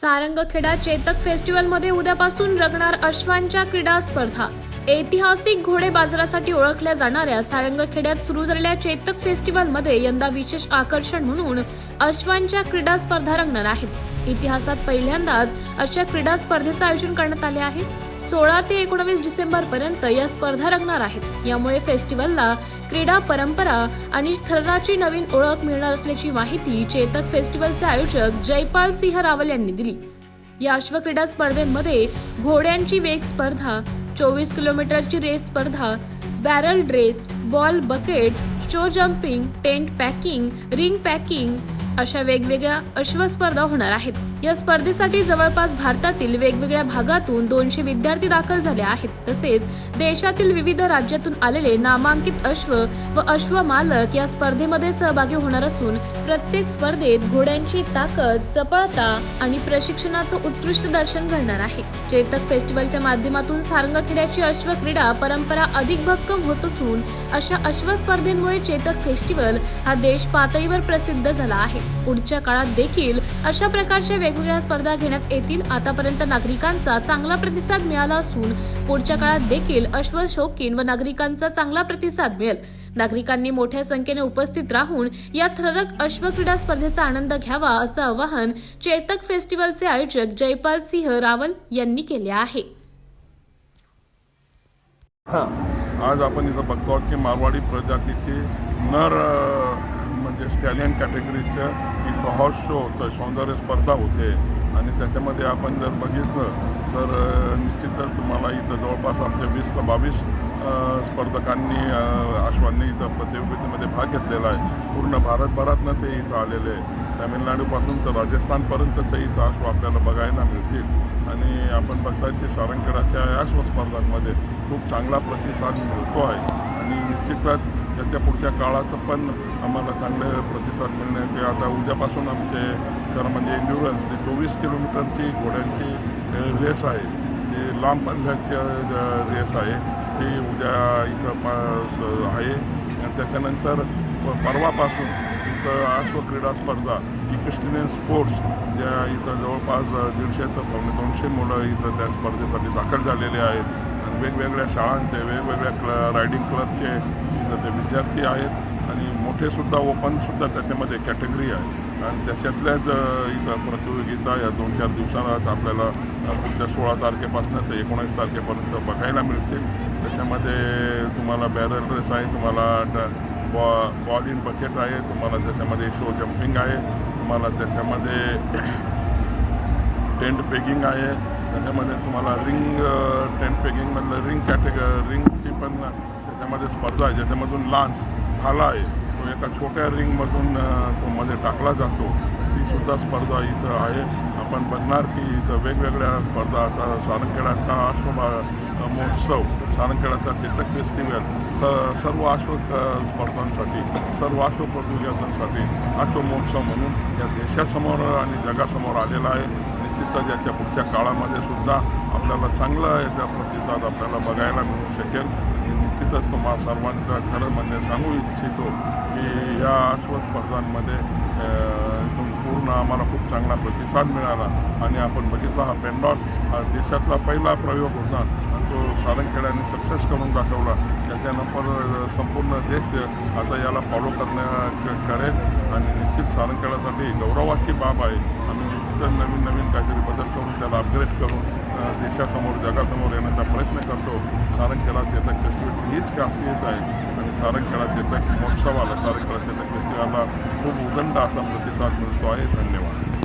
सारंगखेडा चेतक फेस्टिवलमध्ये उद्यापासून रंगणार अश्वांच्या क्रीडा स्पर्धा. ऐतिहासिक घोडे बाजारासाठी ओळखल्या जाणाऱ्या सारंगखेड्यात सुरू झालेल्या चेतक फेस्टिवलमध्ये यंदा विशेष आकर्षण म्हणून अश्वांच्या क्रीडा स्पर्धा रंगणार आहेत. इतिहासात पहिल्यांदाच अशा क्रीडा स्पर्धेचं आयोजन करण्यात आले आहे. सोळा ते एकोणवीस डिसेंबर पर्यंत या स्पर्धा रंगणार आहेत. यामुळे फेस्टिवलला क्रीडा परंपरा आणि थराची नवीन ओळख मिळणार असल्याची माहिती चेतक फेस्टिवलचे आयोजक जयपाल सिंह रावल यांनी दिली. या अश्वक्रीडा स्पर्धेमध्ये घोड्यांची वेग स्पर्धा चोवीस किलोमीटरची रेस स्पर्धा barrel dress ball bucket show jumping tent pegging ring pegging अशा वेगवेगळ्या अश्वस्पर्धा होणार आहेत. या स्पर्धेसाठी जवळपास भारतातील वेगवेगळ्या भागातून दोनशे विद्यार्थी दाखल झाले आहेत. तसेच देशातील विविध राज्यातून आलेले नामांकित अश्व व अश्व मालक या स्पर्धेमध्ये सहभागी होणार असून प्रत्येक स्पर्धेत घोड्यांची ताकद चपळता आणि प्रशिक्षणाचं उत्कृष्ट दर्शन घडणार आहे. चेतक फेस्टिवलच्या माध्यमातून सारंगखेड्याची अश्व क्रीडा परंपरा अधिक भक्कम होत असून अशा अश्व स्पर्धेमुळे चेतक फेस्टिवल हा देश पातळीवर प्रसिद्ध झाला आहे. पुढच्या काळात देखील अशा प्रकारच्या वेगवेगळ्या स्पर्धा घेण्यात येतील. आतापर्यंत नागरिकांचा चांगला प्रतिसाद मिळाला असून पुढच्या काळात देखील अश्व शौकीन व नागरिकांचा चांगला प्रतिसाद मिळेल. नागरिकांनी मोठ्या संख्येने उपस्थित राहून या थरक अश्व क्रीडा स्पर्धेचा आनंद घ्यावा असं आवाहन चेतक फेस्टिवलचे आयोजक जयपाल सिंह रावल यांनी केले आहे. हां. आज आपण इथं बघतो की मारवाडी प्रजातीची नर जे म्हणजे स्टॅलियन कॅटेगरीचं एक हॉर्स शो होतं सौंदर्य स्पर्धा होते. आणि त्याच्यामध्ये आपण जर बघितलं तर निश्चितच तुम्हाला इथं जवळपास आमच्या वीस ते बावीस स्पर्धकांनी अ, अश्वांनी इथं प्रतियोगितेमध्ये भाग घेतलेला आहे. पूर्ण भारतभरातनं ते इथं आलेले आहे तामिळनाडूपासून तर राजस्थानपर्यंतचं इथं अश्व आपल्याला बघायला मिळतील. आणि आपण बघताय की सारंगखेडाच्या या स्पर्धांमध्ये खूप चांगला प्रतिसाद मिळतो आहे. निश्चितच त्याच्या पुढच्या काळात पण आम्हाला चांगले प्रतिसाद मिळण्याचे आता उद्यापासून आमचे तर म्हणजे एन्ड्युरन्स ते चोवीस किलोमीटरची घोड्यांची रेस आहे. ते लांब पल्ल्याची रेस आहे. ती उद्या इथं पा स- आहे. आणि त्याच्यानंतर प- परवापासून इथं आश्व क्रीडा स्पर्धा इक्विस्टिनियन स्पोर्ट्स ज्या इथं जवळपास दीडशे तर पावणे दोनशे मुलं इथं त्या स्पर्धेसाठी दाखल झालेले आहेत. वेगवेगळ्या शाळांचे वेगवेगळ्या क्ल रायडिंग क्लबचे ते विद्यार्थी आहेत आणि मोठेसुद्धा ओपनसुद्धा त्याच्यामध्ये कॅटेगरी आहे. आणि त्याच्यातल्याच इथं प्रतियोगिता या दोन चार दिवसात आपल्याला पुढच्या सोळा तारखेपासून ते एकोणीस तारखेपर्यंत बघायला मिळतील. त्याच्यामध्ये तुम्हाला बॅरल रेस आहे तुम्हाला बॉ बॉल इन बकेट आहे तुम्हाला त्याच्यामध्ये शो जम्पिंग आहे तुम्हाला त्याच्यामध्ये टेंट पेगिंग आहे त्याच्यामध्ये तुम्हाला रिंग टेंट पेकिंगमधलं रिंग कॅटेग रिंगची पण त्याच्यामध्ये स्पर्धा आहे. ज्याच्यामधून लान्स भाला आहे तो एका छोट्या रिंगमधून तो मध्ये टाकला जातो. तीसुद्धा स्पर्धा इथं आहे. आपण बघणार की इथं वेगवेगळ्या स्पर्धा आता सारंगखेडाचा अश्वभा महोत्सव सारंगखेडाचा चेतक फेस्टिवल स सर्व अश्व स्पर्धांसाठी सर्व अश्व प्रतियोगितांसाठी अश्व महोत्सव म्हणून या देशासमोर आणि जगासमोर आलेला आहे. निश्चितच याच्या पुढच्या काळामध्ये सुद्धा आपल्याला चांगला याचा प्रतिसाद आपल्याला बघायला मिळू शकेल. मी निश्चितच तुम्हाला सर्वांचा खरं म्हणजे सांगू इच्छितो की या अश्वस्पर्धांमध्ये पूर्ण आम्हाला खूप चांगला प्रतिसाद मिळाला आणि आपण बघितला हा पेंडॉल हा देशातला पहिला प्रयोग होता आणि तो सारंगखेड्याने सक्सेस करून दाखवला. त्याच्यानंतर संपूर्ण देश आता याला फॉलो करण्या करेल आणि निश्चित सारंगखेड्यासाठी गौरवाची बाब आहे. आम्ही नवीन नवीन काहीतरी बदल करून त्याला अपग्रेड करून देशासमोर जगासमोर येण्याचा प्रयत्न करतो. सारंगखेडा चेतक फेस्टिवलची हीच खासियत आहे. आणि सारंगखेडा चेतक महोत्सवाला सारंगखेडा चेतक फेस्टिवलला खूप उदंड असा प्रतिसाद मिळतो आहे. धन्यवाद.